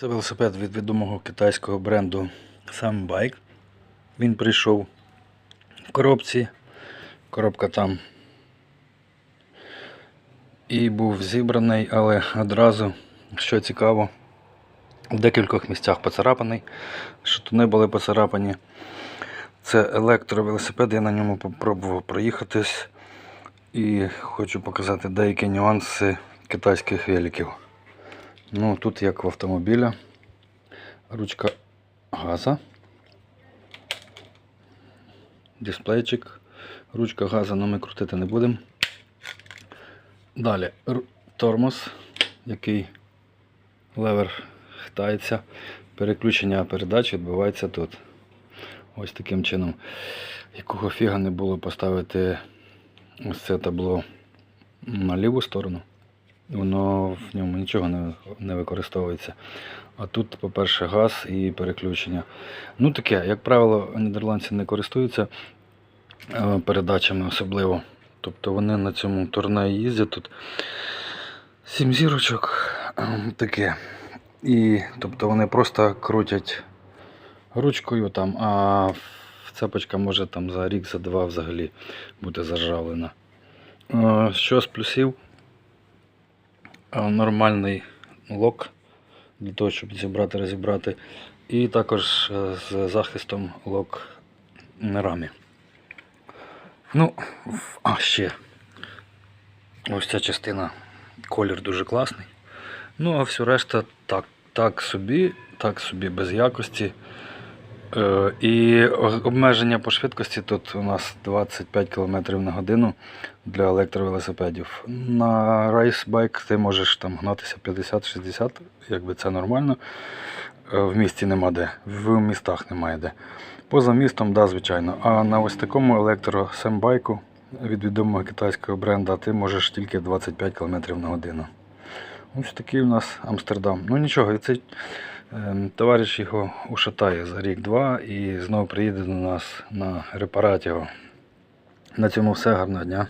Це велосипед від відомого китайського бренду Sunbike. Він прийшов в коробці. Коробка там і був зібраний, але одразу, що цікаво, в декількох місцях поцарапаний. Шатуни були поцарапані. Це електровелосипед, я на ньому попробував проїхатись і хочу показати деякі нюанси китайських великів. Ну, тут як в автомобіля. Ручка газа. Дисплейчик. Ручка газа, але ми крутити не будемо. Далі тормоз, який левер хитається. Переключення передач відбувається тут. Ось таким чином. Якого фіга не було поставити ось це табло на ліву сторону. Воно в ньому нічого не, не використовується. А тут, по-перше, газ і переключення. Ну таке, як правило, нідерландці не користуються е, передачами особливо. Тобто вони на цьому турне їздять тут. Сім зірочок е, таке. І тобто вони просто крутять ручкою там, а цепочка може там за рік, за два взагалі бути заржавлена. Е, Що з плюсів? Е, Нормальний лок для того, щоб зібрати, розібрати. І також е, з захистом лок на рамі. Ну, а ще. Ось ця частина, колір дуже класний. Ну, а все решта так, так собі, так собі без якості. Е, і обмеження по швидкості тут у нас 25 км на годину для електровелосипедів. На рейсбайк ти можеш там гнатися 50-60, якби це нормально. Е, В місті нема де, в містах немає де. Поза містом, да, звичайно. А на ось такому електросембайку від відомого китайського бренда ти можеш тільки 25 км на годину. Ось такий у нас Амстердам. Ну нічого, ем, товариш його ушатає за рік-два і знову приїде до нас на репарат. На цьому все, гарного дня.